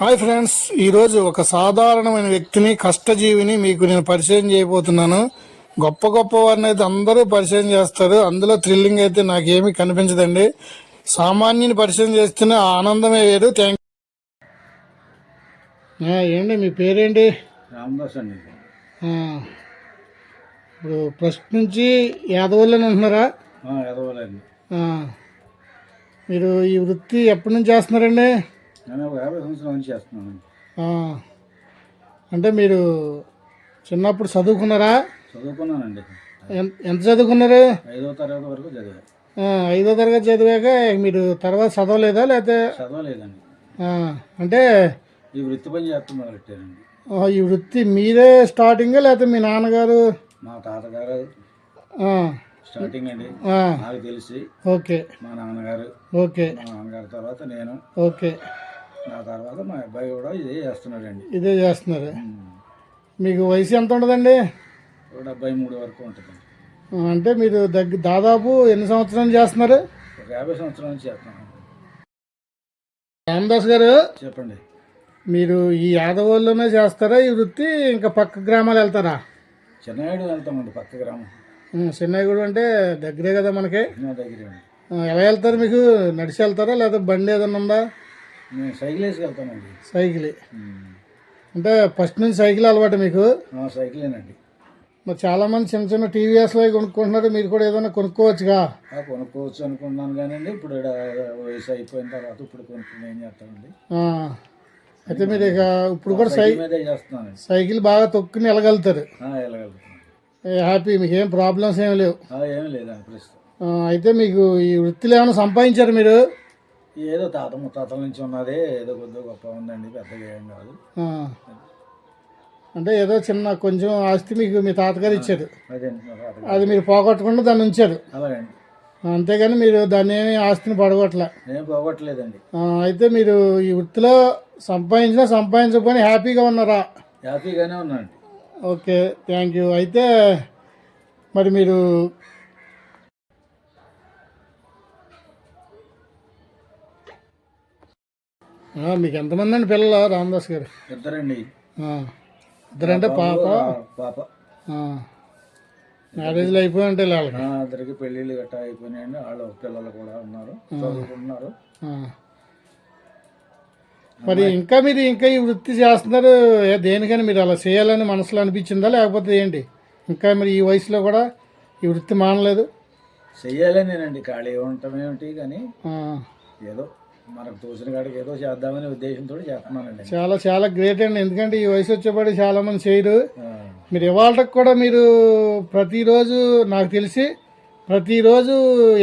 Hi friends ఈరోజు ఒక సాధారణమైన వ్యక్తిని కష్టజీవిని మీకు నేను పరిచయం చేయబోతున్నాను. గొప్ప గొప్ప వారిని అయితే అందరూ పరిచయం చేస్తారు. అందులో థ్రిల్లింగ్ అయితే నాకేమీ కనిపించదండి. సామాన్యుని పరిచయం చేస్తేనే ఆనందమే వేరు. థ్యాంక్ ఏంటి మీ పేరేంటి? రామదాస్ అండి. ఇప్పుడు ఫస్ట్ నుంచి యాదవుల్లోనే ఉంటున్నారా ఎదవాలండి ఆ, మీరు ఈ వృత్తి ఎప్పటి నుంచి చేస్తున్నారండి? నేను ఒక యాభై సంవత్సరాల నుంచి చేస్తున్నానండి ఆ, అంటే మీరు చిన్నప్పుడు చదువుకున్నారా? చదువుకున్నానండి. ఎంత చదువుకున్నారు? ఐదో తరగతి వరకు చదివా ఐదో తరగతి చదివాక మీరు తర్వాత చదవలేదా లేకపోతే? చదవలేదండి. అంటే ఈ వృత్తి పని చేస్తూ మొదలెట్టానండి ఆ, ఈ వృత్తి మీరే స్టార్టింగ్ లేకపోతే మీ నాన్నగారు? మా తాతగారు స్టార్టింగ్ అండి. నాకు తెలిసి ఓకే. మా నాన్నగారు. ఓకే. మా నాన్నగారి తర్వాత నేను. ఓకే. నా తర్వాత మా అబ్బాయి కూడా ఇదే చేస్తున్నాడండి. ఇదే చేస్తున్నారు. మీకు వయసు ఎంత ఉండదండి ఒక డెబ్బై మూడు వరకు ఉంటుందండి. ఆ, అంటే మీరు దగ్గర దాదాపు ఎన్ని సంవత్సరాలు చేస్తున్నారు? యాభై సంవత్సరాల నుంచి చేస్తున్నాను రామదాస్ గారు చెప్పండి. మీరు ఈ యాదవుల్లోనే చేస్తారా? ఈ వృత్తి ఇంకా పక్క గ్రామాలు వెళ్తారా? చిన్నగాడు వెళ్తామండి పక్క గ్రామం. చెన్నైగూడు అంటే దగ్గరే కదా మనకి. దగ్గరే ఎలా వెళ్తారు మీకు? నడిచి వెళ్తారా? లేదా బండి ఏదైనా ఉందా? నేను సైకిల్ వేసి వెళ్తానండి సైకిల్. అంటే ఫస్ట్ నుంచి సైకిల్ అలవాటు మీకు? సైకిలేనండి. మరి చాలా మంది చిన్న చిన్న టీవీఎస్లో కొనుక్కుంటున్నారు మీరు కూడా ఏదైనా కొనుక్కోవచ్చుగా? కొనుక్కోవచ్చు అనుకున్నాను కానీ ఇప్పుడు వయసు అయిపోయిన తర్వాత ఇప్పుడు కొనుక్కుని ఏం చేస్తామండి. అయితే మీరు ఇక ఇప్పుడు కూడా సైకిల్ సైకిల్ బాగా తొక్కుని వెళ్ళగలుగుతారు. హ్యాపీ మీకు ఏం ప్రాబ్లమ్స్ ఏం లేవు. ఏమీ లేదండి అయితే మీకు ఈ వృత్తిలో ఏమైనా సంపాదించారు మీరు? ఏదో తాత ముత్తాతల నుంచి ఉన్నదే ఏదో కొద్దిగా గొప్ప ఉందండి పెద్దగా ఏం కాదు. అంటే ఏదో చిన్న కొంచెం ఆస్తి మీకు మీ తాతగారు ఇచ్చారు. అదే మీరు పోగొట్టకుండా దాన్ని ఉంచారు. అలాగండి. అంతేగాని మీరు దాన్ని ఏమి ఆస్తిని పడగొట్టలే. ఏం పోగొట్టలేదండి. అయితే మీరు ఈ వృత్తిలో సంపాదించినా సంపాదించకపోయినా హ్యాపీగా ఉన్నారా? హ్యాపీగానే ఉన్నానండి. Okay thank you. అయితే మరి మీరు మీకు ఎంతమంది అండి పిల్లలు రామదాస్ గారు? ఇద్దరండి. ఇద్దరంటే పాప? పాప. మ్యారేజ్లు అయిపోయి ఉంటాయి వాళ్ళకి ఇద్దరికి పెళ్ళిళ్ళు గట్టా అయిపోయినాయండి. వాళ్ళ పిల్లలు కూడా ఉన్నారు. చదువుకుంటున్నారు. మరి ఇంకా మీరు ఇంకా ఈ వృత్తి చేస్తున్నారు. దేనికని మీరు అలా చేయాలని మనసులో అనిపించిందా? లేకపోతే ఏంటి? ఇంకా మరి ఈ వయసులో కూడా ఈ వృత్తి మానలేదు? చెయ్యాలనేనండి ఖాళీ ఉండటం ఏమిటి కానీ ఏదో మనకు కాడికి ఏదో చేద్దామనే ఉద్దేశంతో చేస్తున్నానండి. చాలా చాలా గ్రేట్ అండి. ఎందుకంటే ఈ వయసు వచ్చేపాటి చాలా మంది చేయరు. మీరు ఇవాళకి కూడా మీరు ప్రతిరోజు నాకు తెలిసి ప్రతిరోజు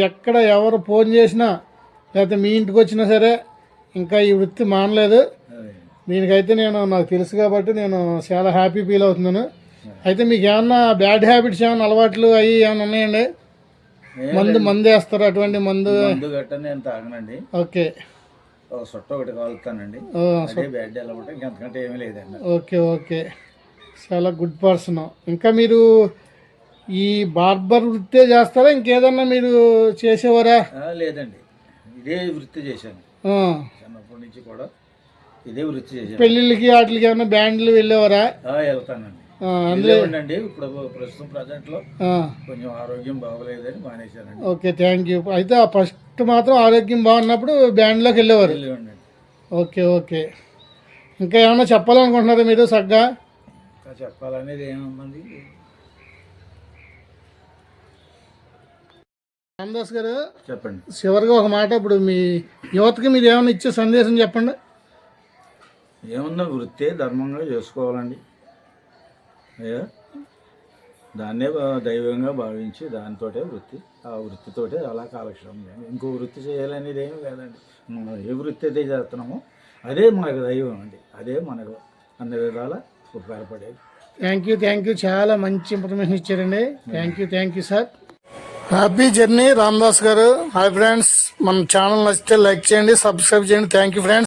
ఎక్కడ ఎవరు ఫోన్ చేసినా లేకపోతే మీ ఇంటికి వచ్చినా సరే ఇంకా ఈ వృత్తి మానలేదు. దీనికైతే నేను నాకు తెలుసు కాబట్టి నేను చాలా హ్యాపీ ఫీల్ అవుతున్నాను. అయితే మీకు ఏమన్నా బ్యాడ్ హ్యాబిట్స్ ఏమైనా అలవాట్లు అవి ఏమైనా ఉన్నాయండి? మందు మందు వేస్తారు అటువంటి మందు? గట్ట నేను తాగనండి. ఓకే. సొట్ట ఒకటి కాలుతానండి. అదే బ్యాడ్ అలవాటు. ఇంకంతకంటే ఏమీ లేదండి. Okay okay. చాలా గుడ్ పర్సన్. ఇంకా మీరు ఈ బార్బర్ వృత్తే చేస్తారా? ఇంకేదన్నా మీరు చేసేవారా? లేదండి. ఇదే వృత్తి చేశాను. చిన్నప్పటి నుంచి కూడా ఇదే వృత్తి చేశాను. పెళ్ళిళ్ళకి వాటికి ఏమైనా బ్యాండ్లు వెళ్ళేవారా? వెళ్తానండి. అండి ఇప్పుడు ప్రస్తుతం ప్రజెంట్లో ఆ, కొంచెం ఆరోగ్యం బాగోలేదని మానేశానండి. ఓకే థ్యాంక్ యూ అయితే ఫస్ట్ మాత్రం ఆరోగ్యం బాగున్నప్పుడు బ్యాండ్లోకి వెళ్ళేవారు. Okay okay. ఇంకా ఏమైనా చెప్పాలనుకుంటున్నారా మీరు సగ్గా చెప్పాలనేది ఏమన్నది రామదాస్ గారు చెప్పండి. చివరిగా ఒక మాట ఇప్పుడు మీ యువతకి మీరు ఏమైనా ఇచ్చే సందేశం చెప్పండి. ఏమన్నా వృత్తే ధర్మంగా చేసుకోవాలండి. దాన్నే దైవంగా భావించి దానితోటే వృత్తి. ఆ వృత్తితోటే అలా కాలక్షేపం చేయాలి ఇంకో వృత్తి చేయాలనేది ఏమి లేదండి మనం ఏ వృత్తి అయితే చేస్తున్నామో అదే మనకు దైవం అండి. అదే మనకు అన్ని విధాల ఉపకారపడేది థ్యాంక్ యూ థ్యాంక్ యూ చాలా మంచి ఇన్ఫర్మేషన్ ఇచ్చారండి. Thank you thank you sir happy journey Ramdas garu. Hi friends మన ఛానల్ నచ్చితే లైక్ చేయండి సబ్స్క్రైబ్ చేయండి. Thank you friends